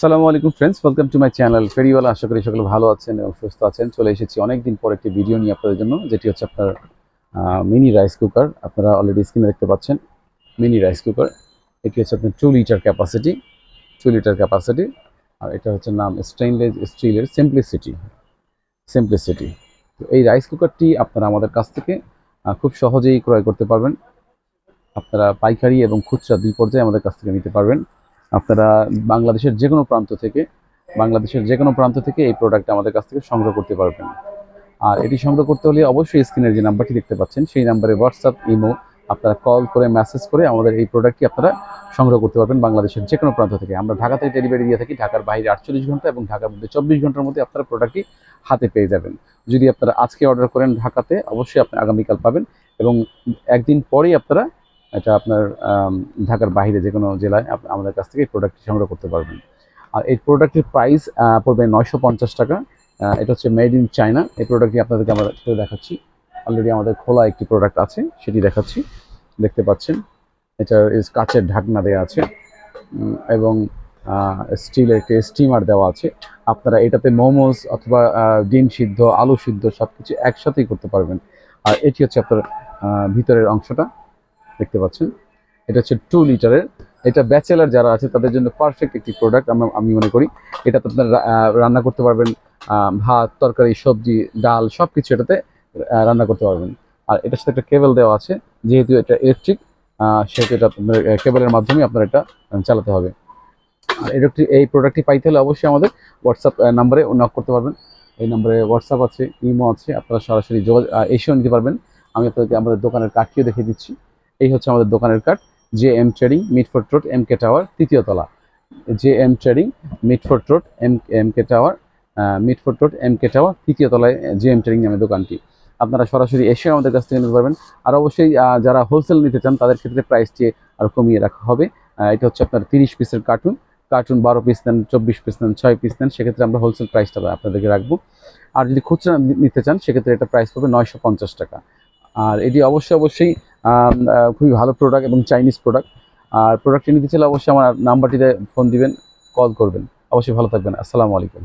সালামু আলাইকুম friends welcome to my channel Feriwala, আশা করি সকলে ভালো আছেন এবং সুস্থ আছেন। চলে এসেছি অনেকদিন পর একটি ভিডিও নিয়ে আপনাদের জন্য, যেটি হচ্ছে আপনার মিনি রাইস কুকার আপনারা অলরেডি স্ক্রিনে দেখতে পাচ্ছেন মিনি রাইস কুকার এটি হচ্ছে আপনার two litre capacity two litre capacity আর এটা হচ্ছে নাম স্টেইনলেস স্টিলের সিম্পলিসিটি সিম্পলিসিটি তো এই রাইস কুকারটি আপনারা আমাদের কাছ থেকে খুব সহজেই ক্রয় করতে পারবেন। আপনারা পাইকারি এবং খুচরা দুই পর্যায়ে আমাদের কাছ থেকে নিতে পারবেন। আপনারা বাংলাদেশের যে কোনো প্রান্ত থেকে, বাংলাদেশের যে কোনো প্রান্ত থেকে এই প্রোডাক্ট আমাদের কাছ থেকে সংগ্রহ করতে পারবেন। আর এটি সংগ্রহ করতে হলে অবশ্যই স্ক্রিনের যে নাম্বারটি দেখতে পাচ্ছেন, সেই নাম্বারে হোয়াটসঅ্যাপ ইমো আপনারা কল করে মেসেজ করে আমাদের এই প্রোডাক্টটি আপনারা সংগ্রহ করতে পারবেন বাংলাদেশের যে কোনো প্রান্ত থেকে। আমরা ঢাকাতে ডেলিভারি দিয়ে থাকি, ঢাকার বাইরে আটচল্লিশ ঘণ্টা এবং ঢাকার মধ্যে চব্বিশ ঘণ্টার মধ্যে আপনারা প্রোডাক্টটি হাতে পেয়ে যাবেন। যদি আপনারা আজকে অর্ডার করেন ঢাকাতে, অবশ্যই আপনি আগামীকাল পাবেন এবং একদিন পরেই আপনারা এটা আপনার ঢাকার বাইরে যে কোনো জেলায় আমাদের কাছ থেকে এই প্রোডাক্টটি সংগ্রহ করতে পারবেন। আর এই প্রোডাক্টের প্রাইস পড়বে নয়শো পঞ্চাশ টাকা। এটা হচ্ছে মেড ইন চায়না এই প্রোডাক্টটি আপনাদেরকে আমরা দেখাচ্ছি। অলরেডি আমাদের খোলা একটি প্রোডাক্ট আছে, সেটি দেখাচ্ছি। দেখতে পাচ্ছেন, এটা কাচের ঢাকনা দেওয়া আছে। এবং স্টিলের একটি স্টিমার দেওয়া আছে। আপনারা এটাতে মোমোস অথবা ডিম সিদ্ধ, আলু সিদ্ধ সব কিছু একসাথেই করতে পারবেন। আর এটি হচ্ছে আপনার ভিতরের অংশটা। দেখতে পাচ্ছেন। এটা হচ্ছে টু লিটারের এটা ব্যাচেলার যারা আছে, তাদের জন্য পারফেক্ট একটি প্রোডাক্ট আমরা, আমি মনে করি। এটাতে আপনার রান্না করতে পারবেন ভাত, তরকারি, সবজি, ডাল সব কিছু এটাতে রান্না করতে পারবেন। আর এটার সাথে একটা কেবল দেওয়া আছে, যেহেতু এটা ইলেকট্রিক সেহেতু এটা আপনার কেবলের মাধ্যমে আপনার এটা চালাতে হবে। আর এরকটি এই প্রোডাক্টটি পাইতে হলে অবশ্যই আমাদের হোয়াটসঅ্যাপ নাম্বারে নক করতে পারবেন। এই নম্বরে হোয়াটসঅ্যাপ আছে ইমো আছে, আপনারা সরাসরি যোগাযোগ এসেও নিতে পারবেন। আমি আপনাদেরকে আমাদের দোকানের কার্ডটিও দেখিয়ে দিচ্ছি। এই হচ্ছে আমাদের দোকানের card J M trading Mitford road M K tower তৃতীয় তলা। J M trading Mitford road M M K tower Mitford road M K tower তৃতীয় তলায় জে এম ট্রেডিং নামে দোকানটি। আপনারা সরাসরি এসে আমাদের কাছ থেকে নিতে পারবেন। আর অবশ্যই যারা হোলসেল নিতে চান, তাদের ক্ষেত্রে প্রাইসটি আরও কমিয়ে রাখা হবে। এটা হচ্ছে আপনার তিরিশ পিসের কার্টুন কার্টুন বারো পিস নেন, চব্বিশ পিস নেন, ছয় পিস নেন, সেক্ষেত্রে আমরা হোলসেল প্রাইসটা আপনাদেরকে রাখব। আর যদি খুচরা নিতে চান, সেক্ষেত্রে এটা প্রাইস পড়বে নয়শো টাকা। আর এটি অবশ্যই অবশ্যই খুবই ভালো প্রোডাক্ট এবং চাইনিজ প্রোডাক্ট আর প্রোডাক্টটি নিতে চাইলে অবশ্যই আমার নাম্বারটিতে ফোন দিবেন কল করবেন। অবশ্যই ভালো থাকবেন। আসসালামু আলাইকুম।